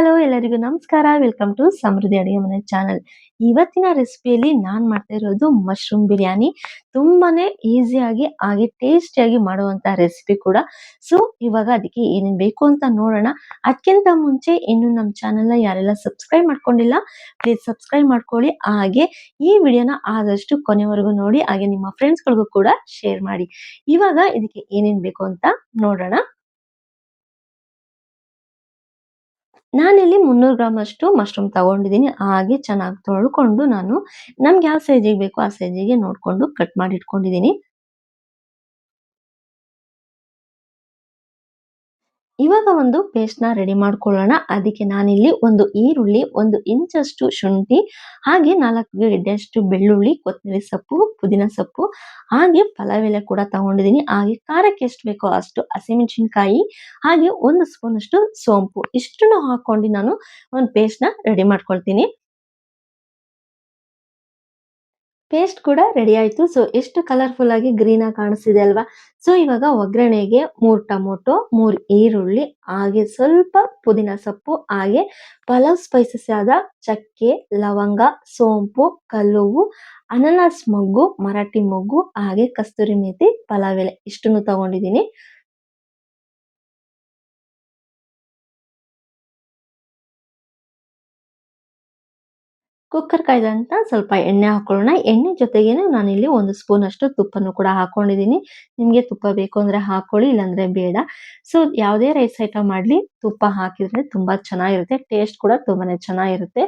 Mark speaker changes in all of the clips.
Speaker 1: ಎಲ್ಲರಿಗೂ ನಮಸ್ಕಾರ. Welcome to ಸಮೃದ್ಧಿ ಅಡಿಗೆ ಮನೆ ಚಾನಲ್ ಇವತ್ತಿನ ರೆಸಿಪಿಯಲ್ಲಿ ನಾನು ಮಾಡ್ತಾ ಇರೋದು ಮಶ್ರೂಮ್ ಬಿರಿಯಾನಿ. ತುಂಬಾನೇ ಈಸಿಯಾಗಿ ಹಾಗೆ ಟೇಸ್ಟಿಯಾಗಿ ಮಾಡುವಂತ ರೆಸಿಪಿ ಕೂಡ. ಸೊ ಇವಾಗ ಅದಕ್ಕೆ ಏನೇನು ಬೇಕು ಅಂತ ನೋಡೋಣ. ಅದಕ್ಕಿಂತ ಮುಂಚೆ ಇನ್ನು ನಮ್ಮ ಚಾನೆಲ್ನ ಯಾರೆಲ್ಲ ಸಬ್ಸ್ಕ್ರೈಬ್ ಮಾಡ್ಕೊಂಡಿಲ್ಲ ಪ್ಲೀಸ್ ಸಬ್ಸ್ಕ್ರೈಬ್ ಮಾಡ್ಕೊಳ್ಳಿ. ಹಾಗೆ ಈ ವಿಡಿಯೋನ ಆದಷ್ಟು ಕೊನೆವರೆಗೂ ನೋಡಿ, ಹಾಗೆ ನಿಮ್ಮ ಫ್ರೆಂಡ್ಸ್ ಗಳಿಗೂ ಕೂಡ ಶೇರ್ ಮಾಡಿ. ಇವಾಗ ಇದಕ್ಕೆ ಏನೇನು ಬೇಕು ಅಂತ ನೋಡೋಣ. ನಾನಿಲ್ಲಿ ಮುನ್ನೂರು ಗ್ರಾಮ್ ಅಷ್ಟು ಮಶ್ರೂಮ್ ತಗೊಂಡಿದ್ದೀನಿ. ಹಾಗೆ ಚೆನ್ನಾಗಿ ತೊಳ್ಕೊಂಡು ನಾನು ನಮ್ಗೆ ಯಾವ ಸೈಜಿಗೆ ಬೇಕು ಆ ಸೈಜಿಗೆ ನೋಡ್ಕೊಂಡು ಕಟ್ ಮಾಡಿ ಇಟ್ಕೊಂಡಿದ್ದೀನಿ. ಇವಾಗ ಒಂದು ಪೇಸ್ಟ್ನ ರೆಡಿ ಮಾಡ್ಕೊಳ್ಳೋಣ. ಅದಕ್ಕೆ ನಾನಿಲ್ಲಿ ಒಂದು ಈರುಳ್ಳಿ, ಒಂದು ಇಂಚಷ್ಟು ಶುಂಠಿ, ಹಾಗೆ ನಾಲ್ಕು ಗೆಡ್ಡೆಯಷ್ಟು ಬೆಳ್ಳುಳ್ಳಿ, ಕೊತ್ತಂಬರಿ ಸೊಪ್ಪು, ಪುದೀನ ಸೊಪ್ಪು, ಹಾಗೆ ಪಲಾವ್ ಕೂಡ ತಗೊಂಡಿದ್ದೀನಿ. ಹಾಗೆ ಖಾರಕ್ಕೆ ಎಷ್ಟು ಬೇಕೋ ಅಷ್ಟು ಹಸಿಮೆಣಸಿನ್ಕಾಯಿ, ಹಾಗೆ ಒಂದು ಸ್ಪೂನಷ್ಟು ಸೋಂಪು. ಇಷ್ಟನ್ನು ಹಾಕೊಂಡು ನಾನು ಒಂದು ಪೇಸ್ಟ್ನ ರೆಡಿ ಮಾಡ್ಕೊಳ್ತೀನಿ. ಪೇಸ್ಟ್ ಕೂಡ ರೆಡಿ ಆಯ್ತು. ಸೊ ಎಷ್ಟು ಕಲರ್ಫುಲ್ ಆಗಿ ಗ್ರೀನ್ ಆಗಿ ಕಾಣಿಸ್ತಿದೆ ಅಲ್ವಾ? ಸೊ ಇವಾಗ ಒಗ್ಗರಣೆಗೆ ಮೂರು ಟೊಮೊಟೊ, ಮೂರು ಈರುಳ್ಳಿ, ಹಾಗೆ ಸ್ವಲ್ಪ ಪುದೀನ ಸೊಪ್ಪು, ಹಾಗೆ ಪಲಾವ್ ಸ್ಪೈಸಸ್ ಆದ ಚಕ್ಕೆ, ಲವಂಗ, ಸೋಂಪು, ಕಲ್ಲುವು, ಅನನಾಸ್ ಮೊಗ್ಗು, ಮರಾಠಿ ಮೊಗ್ಗು, ಹಾಗೆ ಕಸ್ತೂರಿ ಮೇಥಿ ಪಲಾವ್ ಎಲೆ. ಇಷ್ಟನ್ನು ತಗೊಂಡಿದ್ದೀನಿ. ಕುಕ್ಕರ್ ಕಾಯ್ದಂತ ಸ್ವಲ್ಪ ಎಣ್ಣೆ ಹಾಕೊಳ್ಳೋಣ. ಎಣ್ಣೆ ಜೊತೆಗೇನೆ ನಾನಿಲ್ಲಿ ಒಂದು ಸ್ಪೂನ್ ಅಷ್ಟು ತುಪ್ಪನೂ ಕೂಡ ಹಾಕೊಂಡಿದ್ದೀನಿ. ನಿಮಗೆ ತುಪ್ಪ ಬೇಕು ಅಂದ್ರೆ ಹಾಕೊಳ್ಳಿ, ಇಲ್ಲಾಂದ್ರೆ ಬೇಡ. ಸೊ, ಯಾವುದೇ ರೈಸ್ ಐಟಮ್ ಮಾಡಲಿ, ತುಪ್ಪ ಹಾಕಿದ್ರೆ ತುಂಬಾ ಚೆನ್ನಾಗಿರುತ್ತೆ. ಟೇಸ್ಟ್ ಕೂಡ ತುಂಬಾನೇ ಚೆನ್ನಾಗಿರುತ್ತೆ.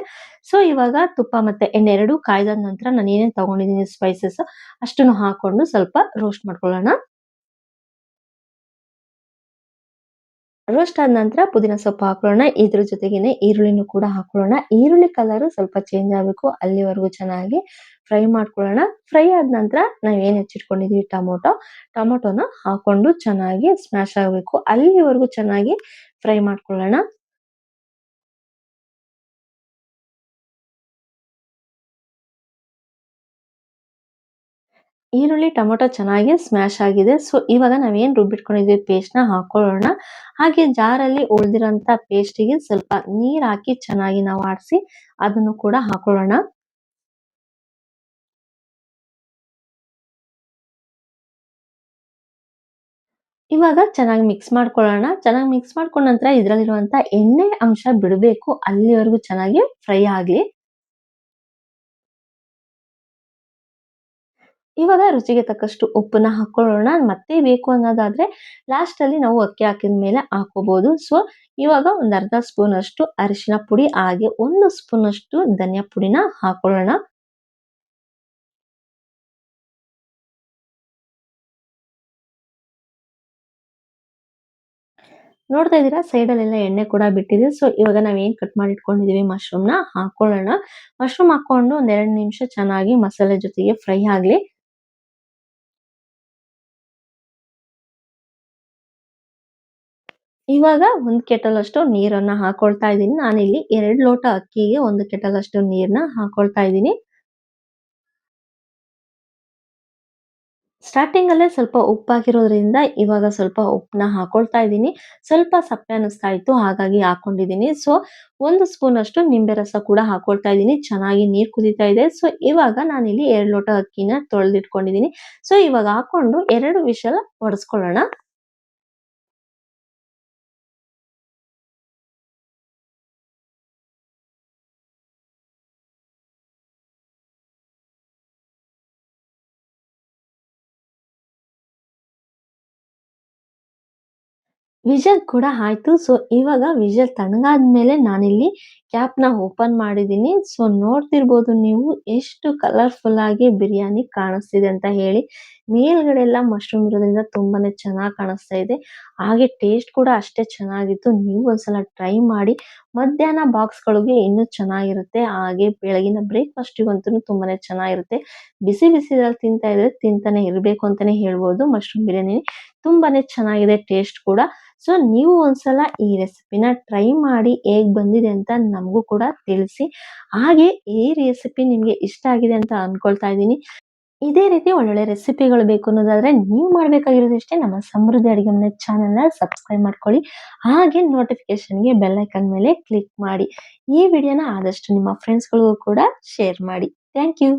Speaker 1: ಸೊ, ಇವಾಗ ತುಪ್ಪ ಮತ್ತೆ ಎಣ್ಣೆ ಎರಡು ಕಾಯ್ದ ನಂತರ ನಾನು ಏನೇನು ತಗೊಂಡಿದ್ದೀನಿ ಸ್ಪೈಸಸ್ ಅಷ್ಟನ್ನು ಹಾಕೊಂಡು ಸ್ವಲ್ಪ ರೋಸ್ಟ್ ಮಾಡ್ಕೊಳ್ಳೋಣ. ರೋಸ್ಟ್ ಆದ ನಂತರ ಪುದೀನ ಸೊಪ್ಪು ಹಾಕೊಳ್ಳೋಣ, ಇದ್ರ ಜೊತೆಗೇನೆ ಈರುಳ್ಳಿನೂ ಕೂಡ ಹಾಕೊಳ್ಳೋಣ. ಈರುಳ್ಳಿ ಕಲರ್ ಸ್ವಲ್ಪ ಚೇಂಜ್ ಆಗಬೇಕು, ಅಲ್ಲಿವರೆಗೂ ಚೆನ್ನಾಗಿ ಫ್ರೈ ಮಾಡ್ಕೊಳ್ಳೋಣ. ಫ್ರೈ ಆದ ನಂತರ ನಾವ್ ಏನ್ ಹೆಚ್ಚಿಟ್ಕೊಂಡಿದೀವಿ? ಟೊಮೊಟೊ. ಟೊಮೊಟೊನ ಹಾಕೊಂಡು ಚೆನ್ನಾಗಿ ಸ್ಮ್ಯಾಶ್ ಆಗಬೇಕು. ಅಲ್ಲಿವರೆಗೂ ಚೆನ್ನಾಗಿ ಫ್ರೈ ಮಾಡ್ಕೊಳ್ಳೋಣ. ಈರುಳ್ಳಿ, ಟೊಮೊಟೊ ಚೆನ್ನಾಗಿ ಸ್ಮ್ಯಾಶ್ ಆಗಿದೆ. ಸೊ ಇವಾಗ ನಾವೇನ್ ರುಬ್ಬಿಟ್ಕೊಂಡಿದ್ವಿ? ಪೇಸ್ಟ್ನ ಹಾಕೊಳ್ಳೋಣ. ಹಾಗೆ ಜಾರಲ್ಲಿ ಉಳಿದಿರೋಂಥ ಪೇಸ್ಟಿಗೆ ಸ್ವಲ್ಪ ನೀರ್ ಹಾಕಿ ಚೆನ್ನಾಗಿ ನಾವು ಆಡಿಸಿ ಅದನ್ನು ಕೂಡ ಹಾಕೊಳ್ಳೋಣ. ಇವಾಗ ಚೆನ್ನಾಗಿ ಮಿಕ್ಸ್ ಮಾಡ್ಕೊಳ್ಳೋಣ. ಚೆನ್ನಾಗಿ ಮಿಕ್ಸ್ ಮಾಡ್ಕೊಂಡ ನಂತರ ಇದರಲ್ಲಿರುವಂಥ ಎಣ್ಣೆ ಅಂಶ ಬಿಡಬೇಕು. ಅಲ್ಲಿವರೆಗೂ ಚೆನ್ನಾಗಿ ಫ್ರೈ ಆಗ್ಲಿ. ಇವಾಗ ರುಚಿಗೆ ತಕ್ಕಷ್ಟು ಉಪ್ಪನ್ನ ಹಾಕೊಳ್ಳೋಣ. ಮತ್ತೆ ಬೇಕು ಅನ್ನೋದಾದ್ರೆ ಲಾಸ್ಟ್ ಅಲ್ಲಿ ನಾವು ಅಕ್ಕಿ ಹಾಕಿದ ಮೇಲೆ ಹಾಕೋಬಹುದು ಸೊ ಇವಾಗ ಒಂದು ಅರ್ಧ ಸ್ಪೂನ್ ಅಷ್ಟು ಅರಿಶಿನ ಪುಡಿ, ಹಾಗೆ ಒಂದು ಸ್ಪೂನ್ ಅಷ್ಟು ಧನಿಯಾ ಪುಡಿನ ಹಾಕೊಳ್ಳೋಣ. ನೋಡ್ತಾ ಇದ್ದೀರಾ? ಸೈಡ್ ಎಲ್ಲ ಎಣ್ಣೆ ಕೂಡ ಬಿಟ್ಟಿದೆ. ಸೊ ಇವಾಗ ನಾವ್ ಏನ್ ಕಟ್ ಮಾಡಿ ಇಟ್ಕೊಂಡಿದೀವಿ ನ ಹಾಕೊಳ್ಳೋಣ. ಮಶ್ರೂಮ್ ಹಾಕೊಂಡು ಒಂದ್ ಎರಡ್ ನಿಮಿಷ ಚೆನ್ನಾಗಿ ಮಸಾಲೆ ಜೊತೆಗೆ ಫ್ರೈ ಆಗ್ಲಿ. ಇವಾಗ ಒಂದು ಕೆಟಲ್ ಅಷ್ಟು ನೀರನ್ನ ಹಾಕೊಳ್ತಾ ಇದ್ದೀನಿ. ನಾನಿಲ್ಲಿ ಎರಡ್ ಲೋಟ ಅಕ್ಕಿಗೆ ಒಂದು ಕೆಟಲ್ ಅಷ್ಟು ನೀರ್ನ ಹಾಕೊಳ್ತಾ ಇದ್ದೀನಿ. ಸ್ಟಾರ್ಟಿಂಗ್ ಅಲ್ಲೇ ಸ್ವಲ್ಪ ಉಪ್ಪಾಗಿರೋದ್ರಿಂದ ಇವಾಗ ಸ್ವಲ್ಪ ಉಪ್ಪನ್ನ ಹಾಕೊಳ್ತಾ ಇದ್ದೀನಿ. ಸ್ವಲ್ಪ ಸಪ್ಪೆ ಅನಿಸ್ತಾ ಇತ್ತು, ಹಾಗಾಗಿ ಹಾಕೊಂಡಿದ್ದೀನಿ. ಸೊ ಒಂದು ಸ್ಪೂನ್ ಅಷ್ಟು ನಿಂಬೆ ರಸ ಕೂಡ ಹಾಕೊಳ್ತಾ ಇದ್ದೀನಿ. ಚೆನ್ನಾಗಿ ನೀರು ಕುದೀತಾ ಇದೆ. ಸೊ ಇವಾಗ ನಾನಿಲ್ಲಿ ಎರಡು ಲೋಟ ಅಕ್ಕಿನ ತೊಳೆದಿಟ್ಕೊಂಡಿದ್ದೀನಿ. ಸೊ ಇವಾಗ ಹಾಕೊಂಡು ಎರಡು ವಿಷಲ್ ಹೊಡೆಸ್ಕೊಳ್ಳೋಣ ವಿಷಲ್ ಕೂಡ ಆಯ್ತು. ಸೊ ಇವಾಗ ವಿಷಲ್ ತಣ್ಣಗಾದ್ಮೇಲೆ ನಾನಿಲ್ಲಿ ಕ್ಯಾಪ್ನ ಓಪನ್ ಮಾಡಿದೀನಿ ಸೊ ನೋಡ್ತಿರ್ಬೋದು ನೀವು ಎಷ್ಟು ಕಲರ್ಫುಲ್ ಆಗಿ ಬಿರಿಯಾನಿ ಕಾಣಿಸ್ತಿದೆ ಅಂತ ಹೇಳಿ. ಮೇಲ್ಗಡೆ ಎಲ್ಲ ಮಶ್ರೂಮ್ ಇರೋದ್ರಿಂದ ತುಂಬಾನೇ ಚೆನ್ನಾಗಿ ಕಾಣಿಸ್ತಾ ಇದೆ. ಹಾಗೆ ಟೇಸ್ಟ್ ಕೂಡ ಅಷ್ಟೇ ಚೆನ್ನಾಗಿತ್ತು. ನೀವು ಒಂದ್ಸಲ ಟ್ರೈ ಮಾಡಿ. ಮಧ್ಯಾಹ್ನ ಬಾಕ್ಸ್ ಗಳಿಗೆ ಇನ್ನೂ ಚೆನ್ನಾಗಿರುತ್ತೆ. ಹಾಗೆ ಬೆಳಗಿನ ಬ್ರೇಕ್ಫಾಸ್ಟ್ ಗಂತೂ ತುಂಬಾನೇ ಚೆನ್ನಾಗಿರುತ್ತೆ. ಬಿಸಿ ಬಿಸಿ ತಿಂತಾ ಇದ್ರೆ ತಿಂತಾನೆ ಇರಬೇಕು ಅಂತಾನೆ ಹೇಳ್ಬೋದು. ಮಶ್ರೂಮ್ ಬಿರಿಯಾನಿ ತುಂಬಾನೇ ಚೆನ್ನಾಗಿದೆ ಟೇಸ್ಟ್ ಕೂಡ. ಸೊ ನೀವು ಒಂದ್ಸಲ ಈ ರೆಸಿಪಿನ ಟ್ರೈ ಮಾಡಿ ಹೇಗ್ ಬಂದಿದೆ ಅಂತ ನಮಗೂ ಕೂಡ ತಿಳಿಸಿ ಹಾಗೆ ಈ ರೆಸಿಪಿ ನಿಮಗೆ ಇಷ್ಟ ಆಗಿದೆ ಅಂತ ಅನ್ಕೊಳ್ತಾ ಇದ್ದೀನಿ ಇದೇ ರೀತಿ ಒಳ್ಳೊಳ್ಳೆ ರೆಸಿಪಿಗಳು ಬೇಕು ಅನ್ನೋದಾದ್ರೆ ನೀವು ಮಾಡಬೇಕಾಗಿರೋದಿಷ್ಟೇ ನಮ್ಮ ಸಮೃದ್ಧಿ ಅಡುಗೆ ಮನೆ ಚಾನೆಲ್‌ನ ಸಬ್ಸ್ಕ್ರೈಬ್ ಮಾಡ್ಕೊಳ್ಳಿ. ಹಾಗೆ ನೋಟಿಫಿಕೇಶನ್ಗೆ ಬೆಲ್ ಐಕಾನ್ ಮೇಲೆ ಕ್ಲಿಕ್ ಮಾಡಿ. ಈ ವಿಡಿಯೋನ ಆದಷ್ಟು ನಿಮ್ಮ ಫ್ರೆಂಡ್ಸ್‌ಗಳಿಗೂ ಕೂಡ ಶೇರ್ ಮಾಡಿ. Thank you.